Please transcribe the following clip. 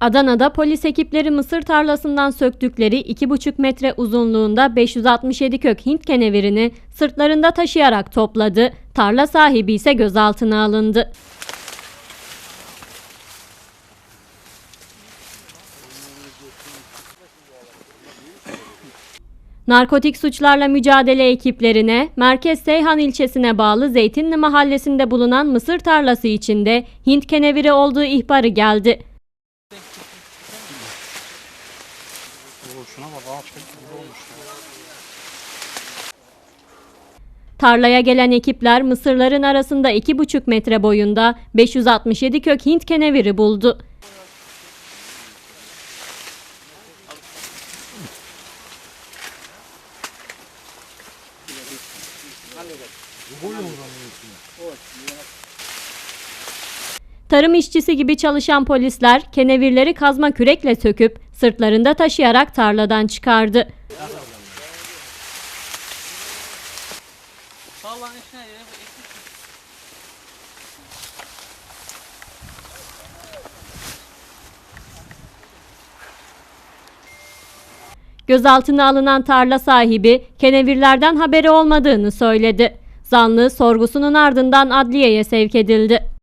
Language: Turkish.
Adana'da polis ekipleri mısır tarlasından söktükleri 2,5 metre uzunluğunda 567 kök Hint kenevirini sırtlarında taşıyarak topladı. Tarla sahibi ise gözaltına alındı. Narkotik suçlarla mücadele ekiplerine Merkez Seyhan ilçesine bağlı Zeytinli mahallesinde bulunan mısır tarlası içinde Hint keneviri olduğu ihbarı geldi. Tarlaya gelen ekipler mısırların arasında 2,5 metre boyunda 567 kök Hint keneviri buldu. Tarım işçisi gibi çalışan polisler kenevirleri kazma kürekle söküp sırtlarında taşıyarak tarladan çıkardı. Sağlan içine yere Gözaltına alınan tarla sahibi kenevirlerden haberi olmadığını söyledi. Zanlı sorgusunun ardından adliyeye sevk edildi.